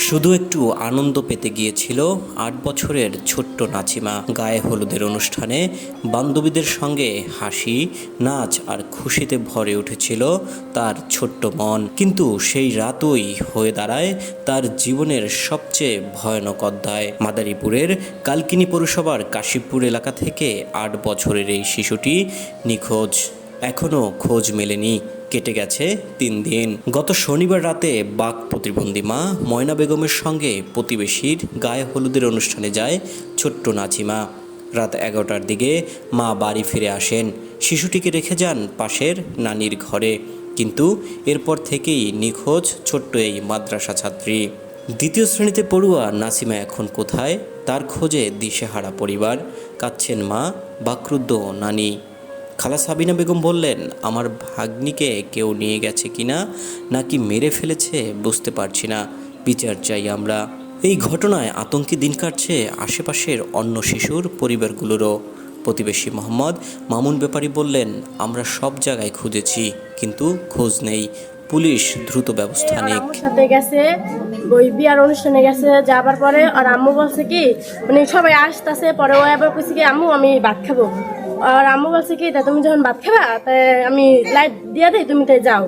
শুধু একটু আনন্দ পেতে গিয়েছিল আট বছরের ছোট্ট নাচিমা। গায়ে হলুদের অনুষ্ঠানে বান্ধবীদের সঙ্গে হাসি, নাচ আর খুশিতে ভরে উঠেছিল তার ছোট্ট মন। কিন্তু সেই রাতই হয়ে দাঁড়ায় তার জীবনের সবচেয়ে ভয়ানক অধ্যায়। মাদারীপুরের কালকিনি পৌরসভার কাশীপুর এলাকা থেকে আট বছরের এই শিশুটি নিখোঁজ। এখনও খোঁজ মেলেনি। কেটে গেছে তিন দিন। গত শনিবার রাতে বাক প্রতিবন্ধী মা ময়না বেগমের সঙ্গে প্রতিবেশীর গায়ে হলুদের অনুষ্ঠানে যায় ছোট্ট নাচিমা। রাত এগারোটার দিকে মা বাড়ি ফিরে আসেন। শিশুটিকে রেখে যান পাশের নানির ঘরে। কিন্তু এরপর থেকেই নিখোঁজ ছোট্ট এই মাদ্রাসা ছাত্রী। দ্বিতীয় শ্রেণীতে পড়ুয়া নাসিমা এখন কোথায়? তার খোঁজে দিশেহারা পরিবার। কাঁদছেন মা, বাকরুদ্ধ নানি। খালা সাবিনা বেগম বললেন আমার ভাগ্নিকে কেউ নিয়ে গেছে কিনা নাকি মেরে ফেলেছে বুঝতে পারছি না। বিচার চাই আমরা। এই ঘটনায় আতঙ্কে দিন কাটছে আশেপাশের অন্য শিশুর পরিবারগুলোরও। প্রতিবেশী মোহাম্মদ মামুন ব্যাপারী বললেন আমরা সব জায়গায় খুঁজেছি কিন্তু খোঁজ নেই। পুলিশ দ্রুত ব্যবস্থা নিক। সাথে গেছে ওই বিয়ার অনুষ্ঠানে গেছে যাবার পরে আর আম্মু বলছে কি মানে সবাই আসতেছে পরে ও এবার কইছে কি আম্মু আমি ভাত খাব। আর আম্মু বলছে কি তা তুমি যখন ভাত খাবা তাই আমি লাইট দিয়ে দিই তুমি তাই যাও।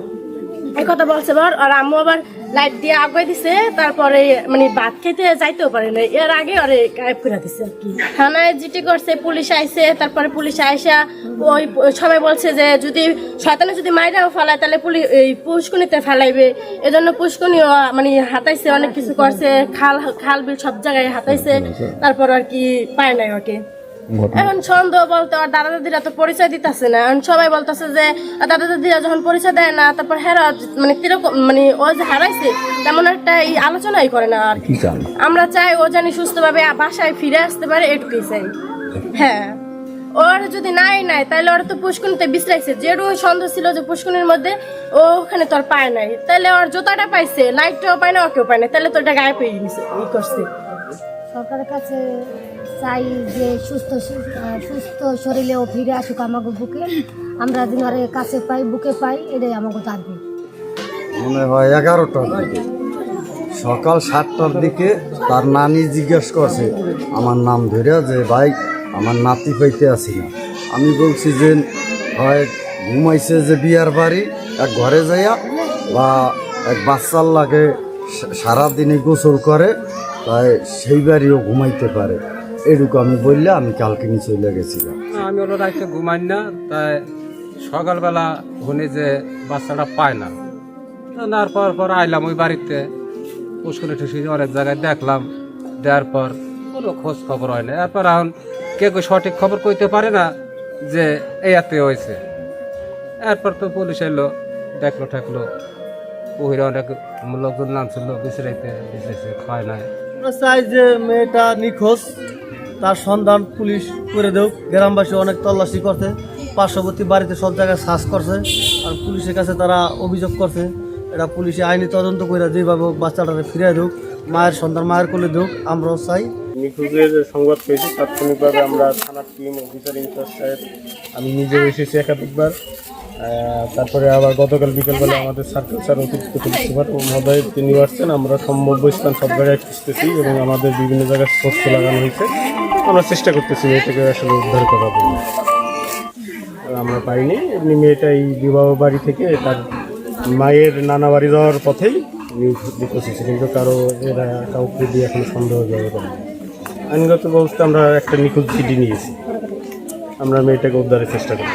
এই কথা বলছে বর আর আম্মু আবার লাইট দিয়ে আগুয়ে দিছে তারপরে মানে ভাত খেতে যাইতেও পারে না এর আগে ওরে গায়েব করে দিছে আর কি। থানায় জিটি করছে পুলিশ আইছে তারপরে পুলিশ আইসা ওই সবাই বলছে যে যদি শয়তানে যদি মাইরাও ফেলায় তাহলে পুলিশ এই পুষ্কুনিতে ফেলাইবে। এজন্য পুষ্কুনিও মানে হাতাইছে অনেক কিছু করছে খাল খাল বিল সব জায়গায় হাতাইছে। তারপর আর কি পায় নাই ওকে। এখন সন্দেহ বলতে আর দাদা দাদিরা তো পরিচয় দিতেছে না। এখন সবাই বলতেছে যে দাদা দাদিরা যখন পরিচয় দেয় না তারপর হেরা মানে কীরকম মানে ও যে হারাইছে তেমন একটা এই আলোচনাই করে না আর। কি। আমরা চাই ও জানি সুস্থভাবে বাসায় ফিরে আসতে পারে এটুকুই চাই। হ্যাঁ। ওর যদি নাই নাই তাহলে ওরা তো পুষ্কুনিতে বিশ্রাইছে। যেটু সন্দেহ ছিল যে পুষ্কুনির মধ্যে ও ওখানে তোর পায় নাই। তাহলে ওর জুতাটা পাইছে লাইটটাও পায় না ওকেও পায় না তাহলে তো ওটা গায়ে পেয়ে নিছে ই করছে। সরকারের কাছে চাই যে সুস্থ সুস্থ শরীরেও ফিরে আসুক আমাকে বুকে। আমরা যেন দিনারে কাছে পাই, বুকে পাই, এটাই আমাকে থাকবে মনে হয় এগারোটার দিকে সকাল সাতটার দিকে তার নানি জিজ্ঞেস করছে, আমার নাম ধরে যে, ভাই, আমার নাতি পাইতে আসি না। আমি বলছি যে হয় ঘুমাইছে যে বিয়ার বাড়ি, এক ঘরে যাইয়া বা এক বাচ্চার লাগে সারাদিনে গোসল করে, তাই সেই বাড়িও ঘুমাইতে পারে। এরকম আমি বললে আমি কালকে নিয়ে চলে গেছিলাম। আমি ওরা রাইতে ঘুমাই না, তাই সকালবেলা শুনি যে বাচ্চাটা পায় না নেওয়ার পর পর আইলাম ওই বাড়িতে। পুষ্করে টুসকুরি অনেক জায়গায় দেখলাম, দেওয়ার পর কোনো খোঁজ খবর হয় না। এরপর এখন কে কেউ সঠিক খবর কইতে পারে না যে এতে হয়েছে। এরপর তো পুলিশ এলো, দেখল ঠেকলো। ওহিরে অনেক লোকজন নামছিল বিচরাইতে বিচরাইছে খায় নাই আমরা চাই যে মেয়েটা নিখোঁজ তার সন্ধান পুলিশ করে দেও গ্রামবাসী অনেক তল্লাশি করছে পার্শ্ববর্তী বাড়িতে সব জায়গায় সার্চ করছে আর পুলিশের কাছে তারা অভিযোগ করছে এটা পুলিশে আইনি তদন্ত করে যেভাবে হোক বাচ্চাটাকে ফিরিয়ে দেওক মায়ের সন্তান মায়ের কোলে দেওক আমরাও চাই। নিখোঁজের সংবাদ পেয়েছি তাৎক্ষণিকভাবে আমরা থানার টিম অফিসার ইনচার্জ সাহেব আমি নিজেও এসেছি একাধিকবার। তারপরে আবার গতকাল বিকেলবেলা আমাদের সার্কেল স্যার অতিরিক্ত পুলিশ সুপার মহোদয় তিনিও আসছেন। আমরা সম্ভাব্য স্থান সব জায়গায় খুঁজতেছি এবং আমাদের বিভিন্ন জায়গায় স্পষ্ট লাগানো হয়েছে। আমরা চেষ্টা করতেছি মেয়েটাকে আসলে উদ্ধার করার জন্য। আমরা পাইনি। এমনি মেয়েটা এই বিবাহ বাড়ি থেকে তার মায়ের নানা বাড়ি যাওয়ার পথেই নিখোঁজ কিন্তু কারও এরা কাউকে দিয়ে এখন সন্দেহ যাবে আইনগত ব্যবস্থা আমরা একটা নিখোঁজ চিঠি নিয়েছি। আমরা মেয়েটাকে উদ্ধারের চেষ্টা করি